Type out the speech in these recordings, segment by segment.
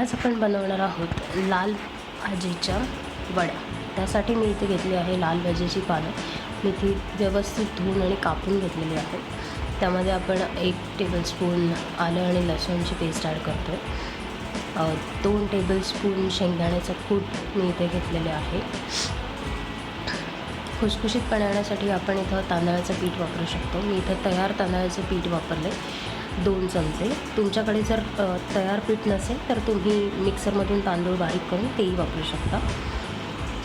आज आपण बनवणार आहोत लाल भाजीच्या वड्या त्यासाठी मी इथे घेतली आहे लाल भाजीची पानं. मी ती व्यवस्थित धुवून आणि कापून घेतलेली आहे. त्यामध्ये आपण एक टेबलस्पून आलं आणि लसूणची पेस्ट ॲड करतो आहे दोन टेबलस्पून शेंगदाण्याचं कूट मी इथे घेतलेले आहे. खुसखुशीत बनवण्यासाठी आपण इथं तांदळाचं पीठ वापरू शकतो. मी इथं तयार तांदळाचं पीठ वापरले दोन चमचे. तुमच्याकडे जर तयार पीठ नसेल तर तुम्ही मिक्सरमधून तांदूळ बारीक करून तेही वापरू शकता.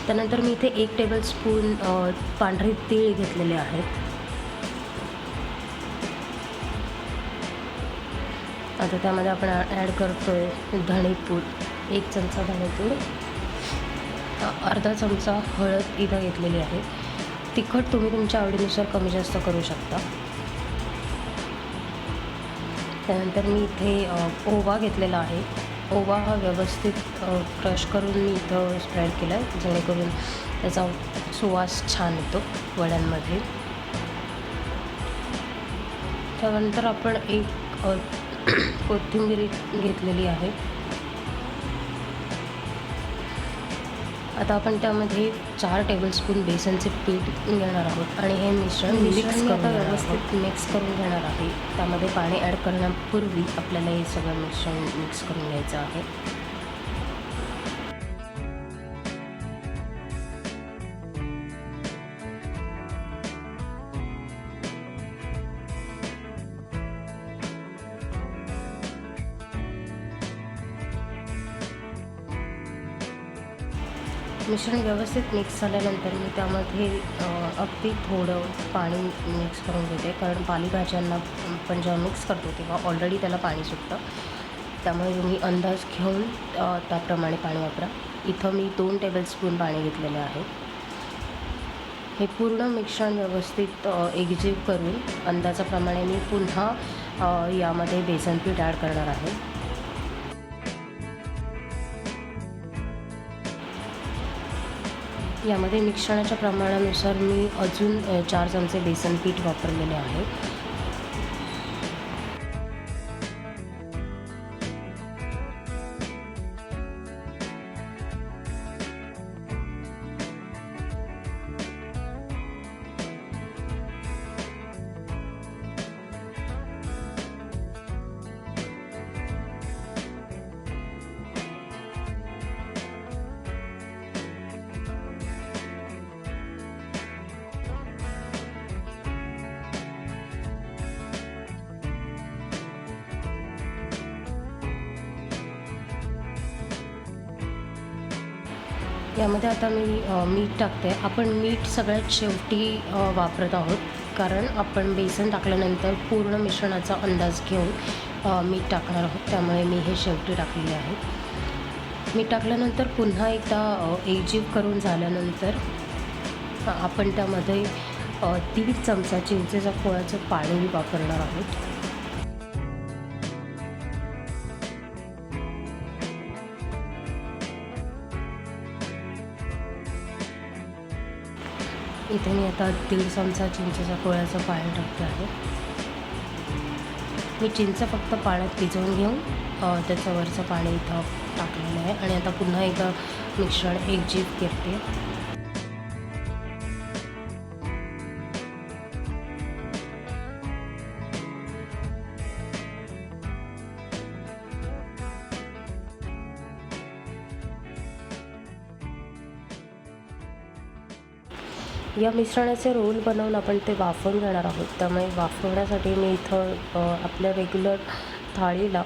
त्यानंतर मी इथे एक टेबलस्पून स्पून पांढरे तीळ घेतलेले आहेत. आता त्यामध्ये आपण ॲड करतो आहे धणेपूड एक चमचा धणेपूड अर्धा चमचा हळद इथं घेतलेली आहे. तिखट तुम्ही तुमच्या आवडीनुसार कमी जास्त करू शकता. त्यानंतर मी इथे ओवा घेतलेला आहे. ओवा हा व्यवस्थित क्रश करून मी इथं स्प्रेड केला आहे जेणेकरून त्याचा सुवास छान येतो वड्यांमध्ये. त्यानंतर आपण एक कोथिंबीर घेतलेली आहे. आता आपण त्यामध्ये चार टेबलस्पून बेसनचे पीठ घेणार आहोत आणि हे मिश्रण मिक्स करून व्यवस्थित मिक्स करून घेणार आहे. त्यामध्ये पाणी ॲड करण्यापूर्वी आपल्याला हे सगळं मिश्रण मिक्स करून घ्यायचं आहे. मिश्रण व्यवस्थित मिक्स झाल्यानंतर मी त्यामध्ये अगदी थोडं पाणी मिक्स करून घेते. कारण पालेभाज्यांना आपण जेव्हा मिक्स करतो तेव्हा ऑलरेडी त्याला पाणी सुटतं. त्यामुळे तुम्ही अंदाज घेऊन त्याप्रमाणे पाणी वापरा. इथं मी दोन टेबलस्पून पाणी घेतलेले आहे. हे पूर्ण मिश्रण व्यवस्थित अ, एकजीव करून अंदाजाप्रमाणे मी पुन्हा यामध्ये बेसन पीठ ॲड करणार आहे. यामध्ये मिश्रणाच्या प्रमाणानुसार मी अजून चार चमचे बेसन पीठ वापरलेले आहे. यामध्ये आता मी मीठ टाकते. आपण मीठ सगळ्यात शेवटी वापरत आहोत. कारण आपण बेसन टाकल्यानंतर पूर्ण मिश्रणाचा अंदाज घेऊन मीठ टाकणार आहोत. त्यामुळे मी हे शेवटी टाकलेले आहे. मीठ टाकल्यानंतर पुन्हा एकदा एकजीव करून झाल्यानंतर आपण त्यामध्ये दीड चमचा चिंचेचा कोळाचं पाणी वापरणार आहोत. इथे मी आता दीड चमचा चिंचेच्या कोळ्याचं पाणी टाकते आहे. मी चिंच फक्त पाण्यात भिजवून घेऊन त्याच्यावरचं पाणी इथं टाकलेलं आहे. आणि आता पुन्हा एकदा मिश्रण एकजीव करते या मिश्रणाचे रोल बनवून आपण ते वाफवून घेणार आहोत. त्यामुळे वाफवण्यासाठी मी इथं आपल्या रेग्युलर थाळीला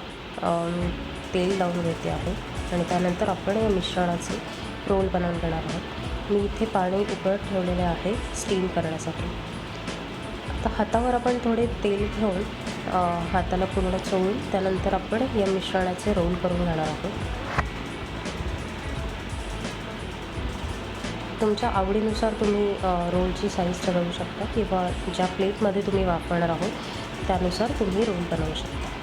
तेल लावून घेते आहे. आणि त्यानंतर आपण या मिश्रणाचे रोल बनवून घेणार आहोत. मी इथे पाणी उकळत ठेवलेले आहे स्टीम करण्यासाठी. आता हातावर आपण थोडे तेल घेऊन हाताला पूर्ण चोळून त्यानंतर आपण या मिश्रणाचे रोल करून घेणार आहोत. तुमच्या आवडीनुसार तुम्ही रोलची साईज ठरवू शकता किंवा ज्या प्लेटमध्ये तुम्ही वापरणार आहोत त्यानुसार तुम्ही रोल बनवू शकता.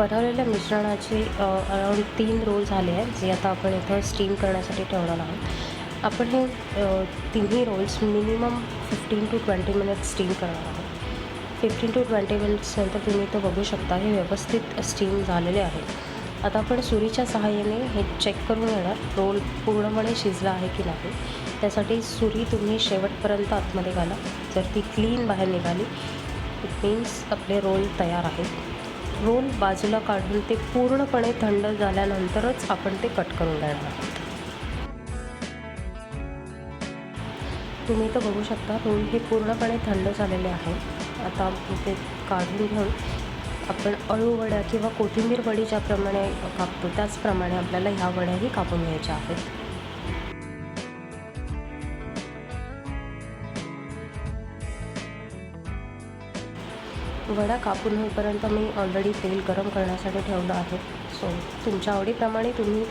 बनवलेल्या मिश्रणाचे अराउंड तीन रोल झाले आहेत जे आता आपण इथं स्टीम करण्यासाठी ठेवणार आहोत. आपण हे तिन्ही rolls minimum fifteen to twenty minutes steam करणार आहोत. फिफ्टीन टू ट्वेंटी मिनिट्सनंतर तुम्ही इथं बघू शकता हे व्यवस्थित स्टीम झालेले आहे. आता आपण सुरीच्या सहाय्याने हे चेक करून घेणार रोल पूर्णपणे शिजला आहे की नाही. त्यासाठी सुरी तुम्ही शेवटपर्यंत आतमध्ये घाला. जर ती क्लीन बाहेर निघाली इट मीन्स आपले रोल तयार आहेत. रोल बाजूला काढून ते पूर्णपणे थंड झाल्यानंतरच आपण ते कट करून घ्यायला आहोत तुम्ही तर बघू शकता रोल हे पूर्णपणे थंड झालेले आहे. आता ते काढून घेऊन आपण अळू वड्या किंवा कोथिंबीर वडी ज्याप्रमाणे कापतो त्याचप्रमाणे आपल्याला ह्या वड्याही कापून घ्यायच्या आहेत. वडा कापून होईपर्यंत मी ऑलरेडी तेल गरम करण्यासाठी ठेवलं आहे. सो तुमच्या आवडीप्रमाणे तुम्ही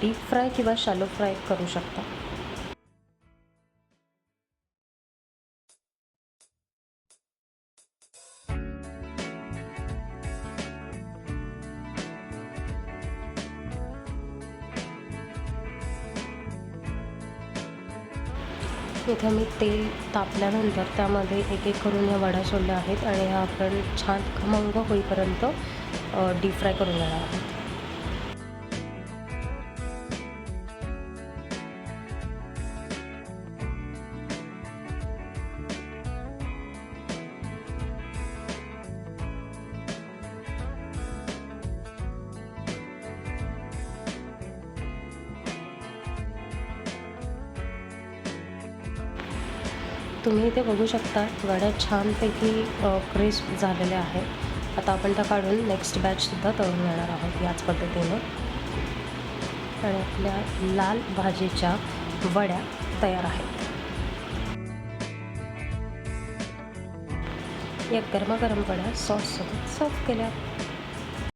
डीप फ्राय किंवा शॅलो फ्राय करू शकता. इथे मी तेल तापल्यानंतर त्यामध्ये एक एक करून या वड्या सोडल्या आहेत आणि ह्या आपण छान खमंग होईपर्यंत डीप फ्राय करून घेणार आहोत. तुम्ही इथे बघू शकता वड्या छानपैकी क्रिस्प झालेल्या आहेत. आता आपण त्या काढून नेक्स्ट बॅचसुद्धा तळून घेणार आहोत याच पद्धतीनं. आणि आपल्या लाल भाजीच्या वड्या तयार आहेत. या गरमागरम वड्या सॉससोबत सर्व केल्या.